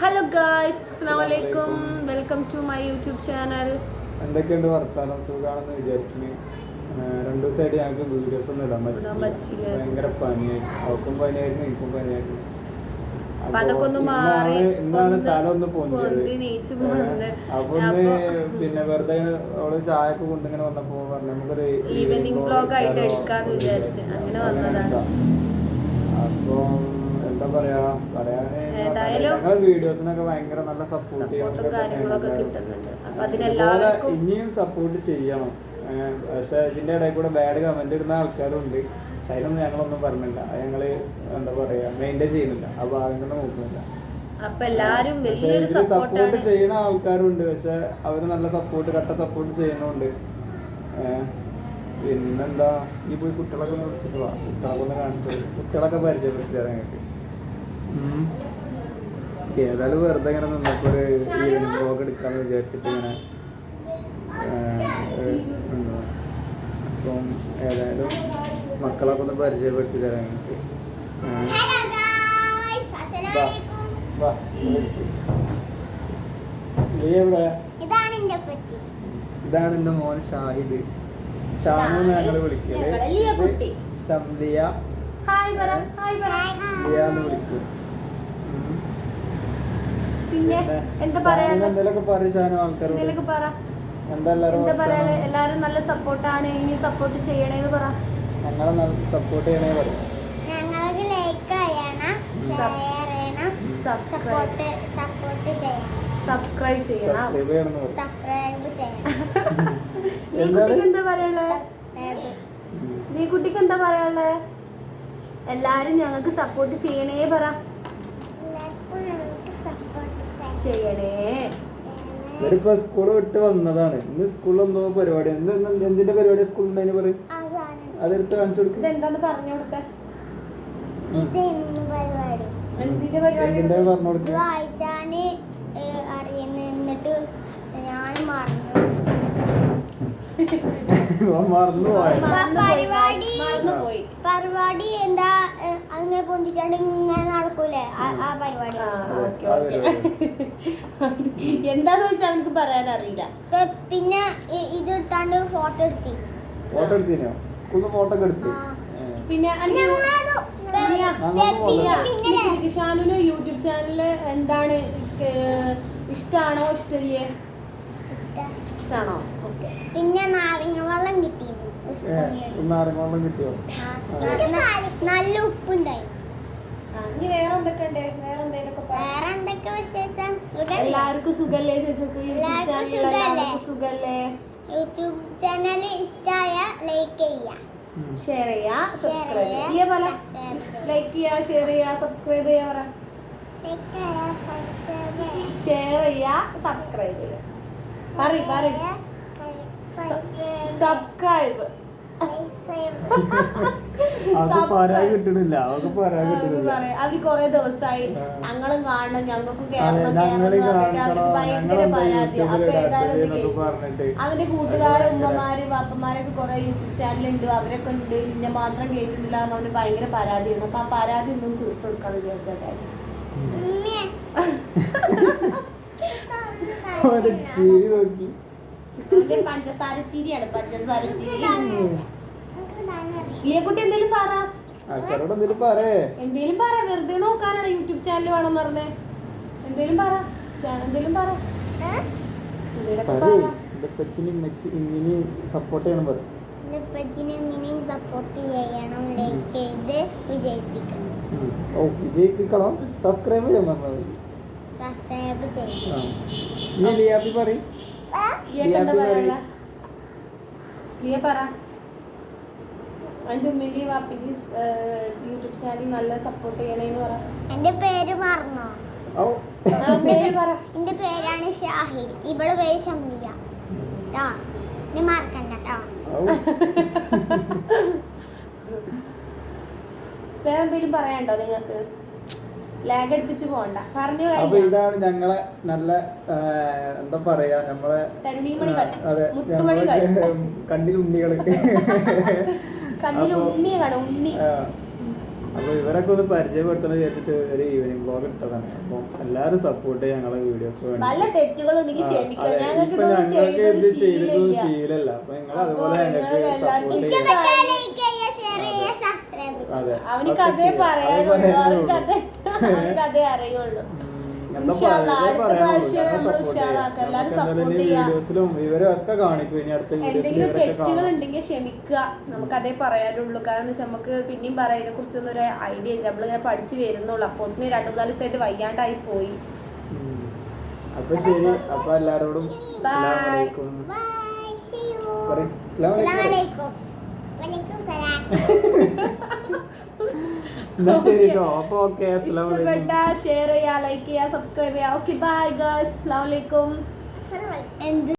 Hello guys അസ്സലാമലൈക്കും welcome to my YouTube channel എന്തൊക്കെയുണ്ട് വർത്താനം? സുഖാണെന്ന് വിചാരിക്കുന്നു. രണ്ടു ദിവസമായിട്ട് ഞങ്ങൾക്ക് വീഡിയോസ് ഒന്നും ഇടാൻ പറ്റില്ല. ഭയങ്കര പനിയായിരുന്നു അവർക്കും പനിയായിരുന്നു എനിക്കും പനിയായിരുന്നു. ഇന്നാണ് തല ഒന്ന് പൊന്തിയത്. അപ്പൊ പിന്നെ വെറുതെ ചായക്ക് അവൾ ചായ ഒക്കെ കൊണ്ടിങ്ങനെ വന്നപ്പോ പറഞ്ഞു നമുക്കൊരു ഈവനിങ് vlog ആയിട്ട് എടുക്കാന്ന് വിചാരിച്ചു. അങ്ങനെ വന്നതാണ്. അപ്പൊ എന്താ പറയാ പറയാന് വീഡിയോസിനൊക്കെ ഭയങ്കര നല്ല സപ്പോർട്ട് അതിനെല്ലാവർക്കും ഇനിയും സപ്പോർട്ട് ചെയ്യണം. പക്ഷെ ഇതിന്റെ ഇടയിൽ കൂടെ ബാഡ് കമന്റ് ഇടുന്ന ആൾക്കാരുണ്ട്. പക്ഷെ അതിനൊന്നും ഞങ്ങളൊന്നും പറഞ്ഞില്ല. അത് ഞങ്ങൾ എന്താ പറയാ മെയിന്റെയിൻ ചെയ്യുന്നില്ല. ആ ഭാഗം തന്നെ നോക്കുന്നില്ല. സപ്പോർട്ട് ചെയ്യുന്ന ആൾക്കാരുണ്ട്. പക്ഷെ അവർ നല്ല സപ്പോർട്ട് കട്ട സപ്പോർട്ട് ചെയ്യുന്നുണ്ട്. പിന്നെന്താ? ഈ പോയി കുട്ടികളൊക്കെ ഒന്ന് വിളിച്ചിട്ട് വാ. കുട്ടികളൊക്കെ ഒന്ന് കാണിച്ചു. കുട്ടികളൊക്കെ പരിചയപ്പെടുത്തി ഞങ്ങൾക്ക് ഏതായാലും വെറുതെ ഇങ്ങനെ നിന്നപ്പോ ഒരു ഈവനിങ് വ്ലോഗ് എടുക്കാന്ന് വിചാരിച്ചിട്ട് ഇങ്ങനെ അപ്പം ഏതായാലും മക്കളൊക്കെ ഒന്ന് പരിചയപ്പെടുത്തി തരാൻ ഇതാണ് എന്റെ മോൻ ഷാഹിദ്. ഷാനു ഞങ്ങൾ ഞങ്ങൾ വിളിക്കൽ ഷംലിയ ഹായ് പറ ഹായ് പറ. പിന്നെ എന്താ പറയും പറ. എന്താ പറയാ? എല്ലാരും നല്ല സപ്പോർട്ടാണ്. ഇനി സപ്പോർട്ട് ചെയ്യണേന്ന് പറ. ഞങ്ങളെ സപ്പോർട്ട് ചെയ്യണേ പറ ഞങ്ങൾക്ക് ലൈക്ക് ചെയ്യണം ഷെയർ ചെയ്യണം സപ്പോർട്ട് സപ്പോർട്ട് ചെയ്യണം. സബ്സ്ക്രൈബ് ചെയ്യണം. സബ്സ്ക്രൈബ് ചെയ്യണം നീ കുട്ടിക്ക് എന്താ പറയാനുള്ളത്? നീ കുട്ടിക്ക് എന്താ പറയാനുള്ളത്? എല്ലാരും ഞങ്ങൾക്ക് സപ്പോർട്ട് ചെയ്യണേ പറ. ചെയ്യണേ. ഇവരിപ്പോ സ്കൂൾ വിട്ട് വന്നതാണ്. ഇന്ന് സ്കൂളിൽ എന്തോ പരിപാടി. എന്ത് എന്ത് എന്തിന്റെ പരിപാടി സ്കൂളിൽ ഉണ്ടായിരുന്നു പറയും? അതെടുത്ത് കാണിച്ചു കൊടുക്കും. എന്താന്ന് പറഞ്ഞു കൊടുത്തേ? എന്തിന്റെ പരിപാടി? പറഞ്ഞു ഇത് പരിപാടി- എന്താ അങ്ങനെ പൊന്തിച്ചാണ്ട് ഇങ്ങനെ നടക്കൂലേ? ആ- പരിപാടി. എന്താന്ന് വെച്ചാൽ നമുക്ക് പറയാൻ അറിയില്ല. പിന്നെ ഇത് എടുത്താണ്ട് ഫോട്ടോ എടുത്തി. ഫോട്ടോ എടുത്തിനോ? സ്കൂളിൽ ഫോട്ടോ ഒക്കെ എടുത്ത്. പിന്നെ. ഷാനുന് യൂട്യൂബ് ചാനൽ എന്താണ് ഇഷ്ടാണോ ഇഷ്ടാണോ ഇഷ്ടല്ലേ ഇഷ്ട- ഇഷ്ടാണോ? ഓക്കെ. പിന്നെ നാരങ്ങ വെള്ളം കിട്ടിയിരുന്നു. നാരങ്ങ വെള്ളം കിട്ടിയോ? നല്ല ഉപ്പുണ്ടായി ഇനി വേറെ എന്തൊക്കെ ഉണ്ട് വേറെ എന്തൊക്കെ വിശേഷം? എല്ലാവർക്കും സുഖല്ലേ? ചോദിച്ചോക്ക്. YouTube channel? എല്ലാവർക്കും സുഖല്ലേ? യൂട്യൂബ് ചാനൽ ഇഷ്ടമായ ലൈക്ക് ചെയ്യുക ഷെയർ ചെയ്യാ സബ്സ്ക്രൈബ് ചെയ്യുക പറ. ലൈക്ക് ചെയ്യാ. ഷെയർ സബ്സ്ക്രൈബ് ചെയ്യാ പറ. ഷെയർ ചെയ്യാ സബ്സ്ക്രൈബ് ചെയ്യാ. പറയ് പറയ്. സബ്സ്ക്രൈബ്. കിട്ടണില്ല അവർ കൊറേ ദിവസമായി. ഞങ്ങളും കാണണം ഞങ്ങൾക്ക് കേരളം ഭയങ്കര പരാതി അപ്പൊ ഏതായാലും അവന്റെ കൂട്ടുകാരും ഉമ്മമാര് പാപ്പന്മാരൊക്കെ കുറെ യൂട്യൂബ് ചാനലുണ്ട് അവരൊക്കെ ഉണ്ട്. പിന്നെ മാത്രം കേട്ടിട്ടില്ല എന്ന് അവന് ഭയങ്കര പരാതിയായിരുന്നു. അപ്പൊ ആ പരാതി ഒന്നും തീർത്തു കൊടുക്കാന്ന് വിചാരിച്ചോട്ടെ. അവന്റെ ചിരി നോക്കി അവന്റെ പഞ്ചസാര ചിരിയാണ് പഞ്ചസാര ചിരി എനിക്ക് ഇടാനറിയാം. ലിയക്കുട്ടി എന്തേലും പറ. ആൾക്കാരോട് എന്തേലും പറയേ. എന്തേലും പറ വെറുതെ നോക്കാനാണ് യൂട്യൂബ് ചാനൽ വേണം പറഞ്ഞേ. എന്തേലും പറ എന്തേലും പറ. സപ്പോർട്ട് ചെയ്യണം പറ. സപ്പോർട്ട് ചെയ്യണം. ലൈക്ക് ചെയ്ത് വിജയിപ്പിക്കണം. ഓ വിജയിപ്പിക്കണം. സബ്സ്ക്രൈബ് ചെയ്യാൻ പറഞ്ഞാൽ സബ്സ്ക്രൈബ് ചെയ്യണം ലിയാപ്പി പറയാനുള്ള പറയ്. ലിയ പറ. എന്റെ ഉമ്മിന്റെ വാപ്പിക്ക് യൂട്യൂബ് ചാനൽ നല്ല സപ്പോർട്ട് ചെയ്യണേന്ന് പറ. എന്റെ പേര് മറന്നോ? ഔ. ആ, പേര് പറ. എന്റെ പേരാണ് ഷാഹിൻ. ഇവൾ പേര് ഷമിയ. ട്ടോ. ഇനി മറക്കണ്ട ട്ടോ. ഔ. പറയാനുണ്ടോ നിങ്ങൾക്ക്? ലാഗ് അടുപ്പിച്ച് പോകണ്ട. പറഞ്ഞു അപ്പൊ ഇതാണ് ഞങ്ങളെ നല്ല എന്താ പറയാ നമ്മളെ തരുണീമണികൾ. മുത്തുമണികൾ. കണ്ണിൽ അപ്പൊ- ഉണ്ണി. അപ്പൊ ഇവരൊക്കെ ഒന്ന് പരിചയപ്പെടുത്തണം വിചാരിച്ചിട്ട് ഒരു ഈവനിങ് ബ്ലോഗ് ഇട്ടതാണ്. അപ്പൊ എല്ലാരും സപ്പോർട്ട് ഞങ്ങളെ വീഡിയോക്ക് വേണ്ടി. തെറ്റുകളുണ്ടെങ്കിൽ ക്ഷമിക്കുക ഞങ്ങൾക്ക് ഇത് ശീലല്ല അപ്പൊ നിങ്ങൾ അതുപോലെ ഞങ്ങൾക്ക് സപ്പോർട്ട് ചെയ്യുക ഷെയർ ചെയ്യുക സബ്സ്ക്രൈബ് ചെയ്യുക അതെ അവനിക്ക് അതേ പറയാനുള്ളൂ. പറയാനേ അതേ അറിയുള്ളൂ. എന്തെങ്കിലും തെറ്റുകൾ ഉണ്ടെങ്കിൽ ക്ഷമിക്കുക. നമുക്ക് അതേ പറയാനുള്ളൂ. കാരണം നമുക്ക് പിന്നെയും പറയാം. ഇതിനെ കുറിച്ചൊന്നും ഒരു ഐഡിയ ഇല്ല. നമ്മളിങ്ങനെ പഠിച്ചു വരുന്നുള്ളൂ. അപ്പൊ ഒന്ന് രണ്ടു മൂന്നാൽ ദിവസമായിട്ട് വയ്യാണ്ടായി പോയി. അപ്പൊ ശരി. അപ്പൊ എല്ലാരോടും അസ്സലാമു എന്നാ ശരി കേട്ടോ അപ്പൊ ഓക്കെ അസ്സലാമു അലൈക്കും. ഇഷ്ടപ്പെട്ട ഷെയർ ചെയ്യുക ലൈക്ക് ചെയ്യുക സബ്സ്ക്രൈബ് ചെയ്യുക ഓക്കെ ബൈ ഗേൾസ് അസ്സാം വലൈക്കും അസ്സലാമു അലൈക്കും. എന്ത്